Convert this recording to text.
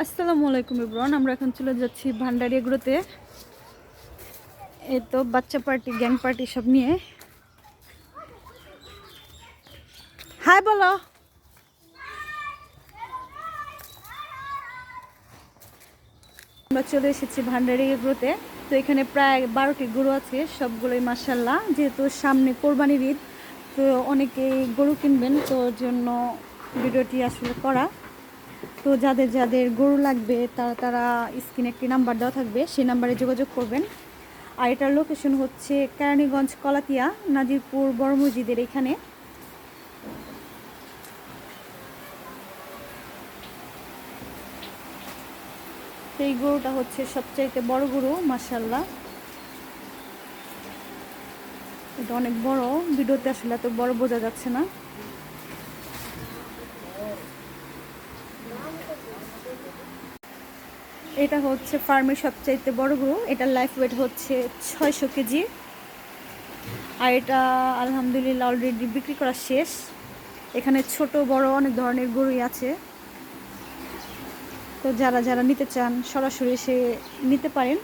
আসসালামু আলাইকুম ইব্রান আমরা এখন চলে যাচ্ছি ভান্ডারি এগুলোতে এই তো বাচ্চা পার্টি, গ্যাং পার্টি সব নিয়ে। হাই, বলো। আমরা চলে এসেছি ভান্ডারিয়া এগুলোতে তো এখানে প্রায় বারোটি গরু আছে, সবগুলোই মাসাল্লাহ যেহেতু সামনে কোরবানির ঈদ, তো অনেকেই গরু কিনবেন, তো জন্য ভিডিওটি আসলে করা। তো যাদের যাদের গরু লাগবে, তারা তারা স্ক্রিনে একটি নাম্বার দেওয়া থাকবে, সেই নাম্বারে যোগাযোগ করবেন। আর এটার লোকেশন হচ্ছে কেরানীগঞ্জ কলাতিয়া, নাজিরপুর বড় মসজিদের এখানে। এই গরুটা হচ্ছে সবচাইতে বড় গরু মাসাল্লাহ এটা অনেক বড়, ভিডিওতে আসলে এত বড় বোঝা যাচ্ছে না। এটা হচ্ছে ফার্মের সবচাইতে বড় গরু। এটার লাইফ ওয়েট হচ্ছে ছয়শো কেজি। আর এটা আলহামদুলিল্লাহ অলরেডি বিক্রি করা শেষ। এখানে ছোট, বড় অনেক ধরনের গরুই আছে। তো যারা যারা নিতে চান, সরাসরি সে নিতে পারেন।